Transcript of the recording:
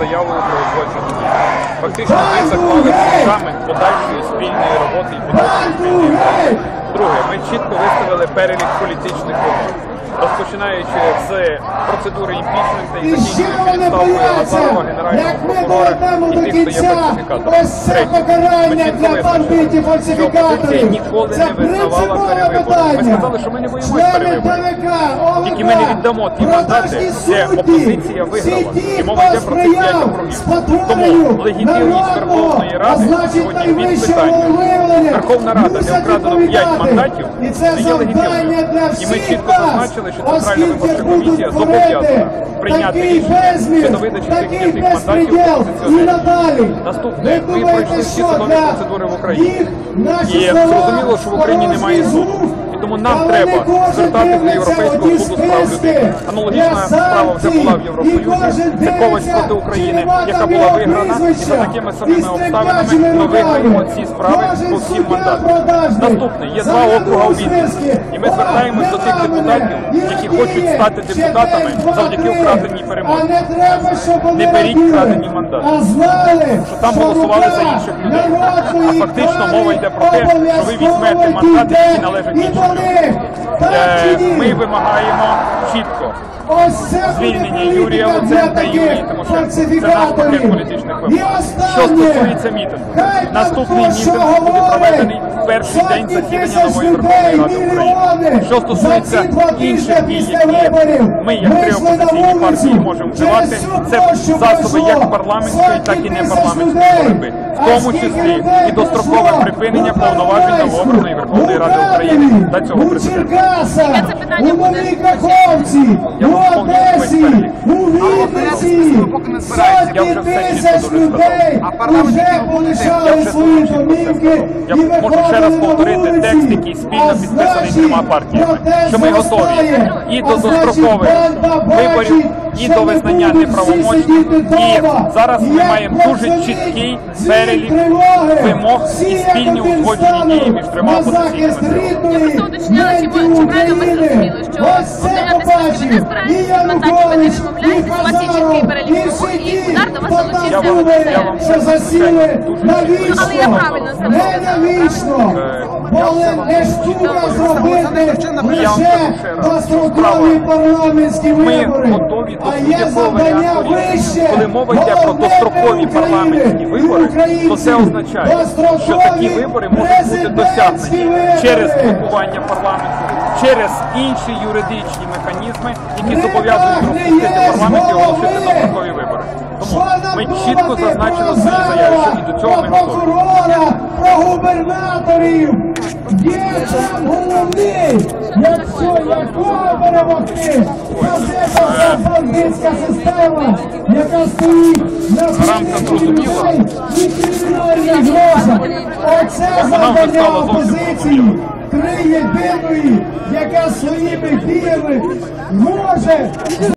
заявою про узгодження. Фактично ми заклали фундамент подальшої спільної роботи і подальшої спільної праці. Друге, ми чітко виставили перелік політичних вимог. Розпочинаючи з процедури імпічменту і закінчуючи відставкою Лазарова, генерального прокурора і тих, хто є фальсифікатором. Ось це Третє, покарання ми чітко для визначили, що опозиція ніколи Це не визнавала перевиборів. Ми сказали, що ми не боїмося перевиборів. Тільки ми не віддамо ті мандати, де опозиція виграла. І мова йде про цих п'ять округів. Тому легітимність Верховної Ради сьогодні під питанням. Верховна Рада, де вкрадено 5 мандатів, не це є легітимною. І ми чітко зазначили, що Центральна виборча комісія зобов'язана прийняти рішення щодо видачі цих п'ятих мандатів опозиціонерів. Наступне, ми пройшли всі судові процедури в Україні. І зрозуміло, що в Україні немає суду. Тому нам але треба звертатися до Європейського суду прав людини. Аналогічна справа вже була в Євросоюзі. Це дивиться, проти України, яка була виграна, і за такими самими обставинами ми виграємо ці справи по всім мандатам. Наступне є два округа у. Вінниці. І ми звертаємось до тих депутатів, які хочуть стати депутатами завдяки вкраденій перемозі. Не беріть вкрадені мандати. Що там голосували за інших людей. А фактично мова йде про те, що ви візьмете мандати, які належать іншим людям. Е, Ми вимагаємо чітко Ось це звільнення буде Юрія політика для таких Це наш фальсифікаторів. пакет політичних І останнє. Що стосується мітингу, Хай там наступний хто що мітинг буде говорить. проведений перший день Сотні засідання тисяч нової людей, Верховної Ради мільйони. України. Що стосується За ці два тижні інших після виборів ми, як три вийшли на опозиційні вулицю. партії, можемо Через вживати, всю це площу засоби пройшло як парламентської, так і сотні тисяч боротьби, людей. в тому числі і дострокове припинення У повноважень новообраної Верховної Ради України та цього у президента. Черкасах, це питання у? Новій Каховці, у вам повністю Одесі, весь перелік. у Вінниці. Я Сотні вже все тисяч людей вже полишали Я свої домівки і можу ще раз виходили на повторити вулиці. текст, який спільно А підписаний значить, трьома партіями, протест що ми готові. Зростає. і А до значить, дострокових банда виборів, бачить, і до визнання сидіти І зараз ми маємо дуже чіткий перелік вимог і спільні узгоджені дії між опозиційними захист силами. Я Ось це побачив. і не Янукович, і Хазаров, і вимог, всі і ті, удар до вас Я вам- я вам що засіли дуже на чітко вічно. Але я правильно Не зрозуміла. на вічно. Е, Бо не штука зробити лише дострокові парламентські Ми вибори. готові до А є будь-якого завдання варіанту рішення. вище. Коли мова йде про Головне дострокові для парламентські України вибори, і то це українців. означає, що Дострокові такі вибори можуть бути президентські досягнені вибори. через блокування парламенту, через інші юридичні механізми, які зобов'язують розпустити парламент і оголосити дострокові вибори. Тому ми чітко зазначили в своїй заяві, що і до цього ми готові. прокурора, про губернаторів. Є там головний. Якщо якого перемогти, то це бандитська система, яка стоїть на і кримінальних грошах. Оце завдання опозиції. Три єдиної, яка своїми діями може